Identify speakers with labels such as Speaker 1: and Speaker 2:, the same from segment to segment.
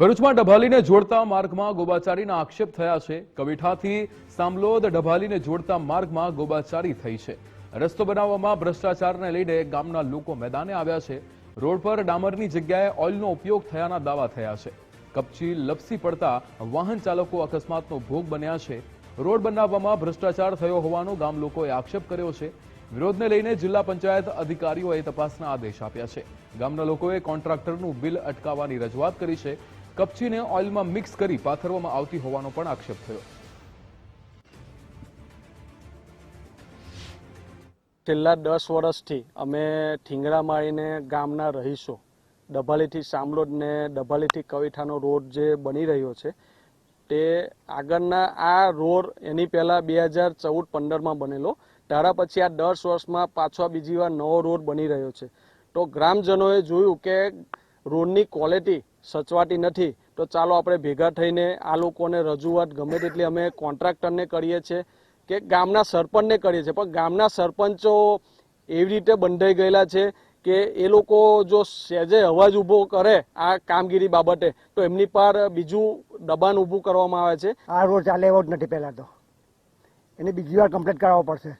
Speaker 1: ભરૂચમાં ડભાલીને જોડતા માર્ગમાં ગોબાચારીના આક્ષેપ થયા છે. કવિઠાથી સામલોદ ડભાલીને જોડતા માર્ગમાં ગોબાચારી થઈ છે. રસ્તો બનાવવામાં ભ્રષ્ટાચારને લઈને ગામના લોકો મેદાને આવ્યા છે. રોડ પર ડામરની જગ્યાએ ઓઇલનો ઉપયોગ થયાના દાવા થયા છે. કપચી લપસી પડતા વાહન ચાલકો અકસ્માતનો ભોગ બન્યા છે. રોડ બનાવવામાં ભ્રષ્ટાચાર થયો હોવાનો ગામ લોકોએ આક્ષેપ કર્યો છે. વિરોધને લઈને જિલ્લા પંચાયત અધિકારીઓએ તપાસના આદેશ આપ્યા છે. ગામના લોકોએ કોન્ટ્રાક્ટરનું બિલ અટકાવવાની રજૂઆત કરી છે. કપચીને ઓઇલમાં મિક્સ કરી પાથરવામાં આવતી હોવાનો પણ આક્ષેપ થયો.
Speaker 2: છેલ્લા દસ વર્ષથી અમે ઠીંગડા મારીને ગામના રહીશો. ડભાલીથી સામલોદ ને ડભાલીથી કવિઠાનો રોડ જે બની રહ્યો છે, તે આગળના આ રોડ એની પહેલાં બે હજાર ચૌદ પંદરમાં બનેલો. ત્યાર પછી આ દસ વર્ષમાં પાછો બીજી વાર નવો રોડ બની રહ્યો છે. તો ગ્રામજનોએ જોયું કે રોડની ક્વોલિટી સચવાતી નથી. તો ચાલો આપણે ભેગા થઈને આ લોકોને રજૂઆત ગમે તેટલી અમે કોન્ટ્રાક્ટરને કરીએ છીએ કે ગામના સરપંચને કરીએ છીએ. પણ ગામના સરપંચો એવી રીતે બંધાઈ ગયેલા છે કે એ લોકો જો સહેજે અવાજ ઊભો કરે આ કામગીરી બાબતે, તો એમની પર બીજું દબાણ ઊભું કરવામાં આવે છે.
Speaker 3: આ રોડ ચાલે એવો જ નથી પહેલાં તો. એને બીજી વાર કમ્પ્લીટ કરાવવો પડશે.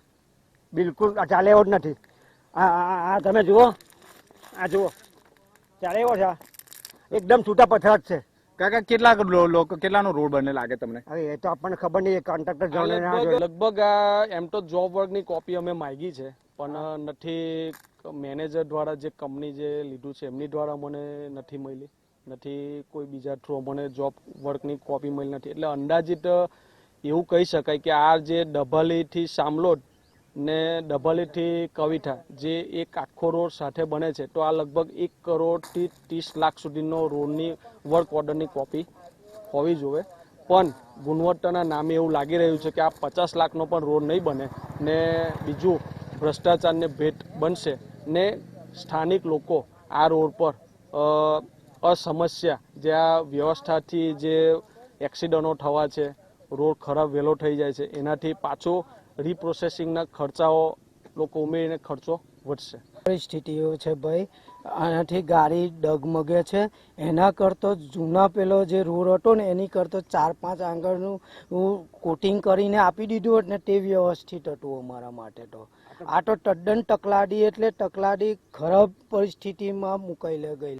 Speaker 3: બિલકુલ ચાલે એવો જ નથી. આ તમે જુઓ. આ જુઓ. ચાલે એવો છે એકદમ છૂટા પથરા જ છે.
Speaker 4: કાકા કેટલા લોકો કેટલાનો રોડ બને લાગે તમને?
Speaker 3: અરે એ તો આપણને ખબર નહીં કોન્ટ્રાક્ટર જાણે
Speaker 2: લગભગ આ એમ તો જોબ વર્કની કોપી અમે માંગી છે પણ નથી મેનેજર દ્વારા જે કંપની જે લીધું છે એમની દ્વારા મને નથી મળી. નથી કોઈ બીજા થ્રુ મને જોબ વર્કની કોપી મળી નથી. એટલે અંદાજિત એવું કહી શકાય કે આ જે ડભાલીથી સામલોદ ને ડભલીથી કવિઠા જે એક આખો રોડ સાથે બને છે. તો આ લગભગ એક કરોડથી ત્રીસ લાખ સુધીનો રોડની વર્ક ઓર્ડરની કોપી હોવી જોઈએ. પણ ગુણવત્તાના નામે એવું લાગી રહ્યું છે કે આ પચાસ લાખનો પણ રોડ નહીં બને ને બીજું ભ્રષ્ટાચારને ભેટ બનશે ને સ્થાનિક લોકો આ રોડ પર અસમસ્યા, જે આ વ્યવસ્થાથી જે એક્સિડન્ટો થવા છે, રોડ ખરાબ વહેલો થઈ જાય છે, એનાથી પાછો રીપ્રોસેસિંગના ખર્ચાઓ લોકો ઉમેરીને ખર્ચો વધશે.
Speaker 5: પરિસ્થિતિઓ છે ભાઈ. આનાથી ગાડી ડગમગે છે. એના કરતો જૂના પેલો જે રોડ હતો ને, એની કરતો ચાર પાંચ આંગળનું કોટિંગ કરીને આપી દીધું હોત ને, તે વ્યવસ્થિત હતું અમારા માટે તો. આ તો તદ્દન તકલાડી એટલે ટકલાડી ખરાબ પરિસ્થિતિમાં મુકાઈ ગઈ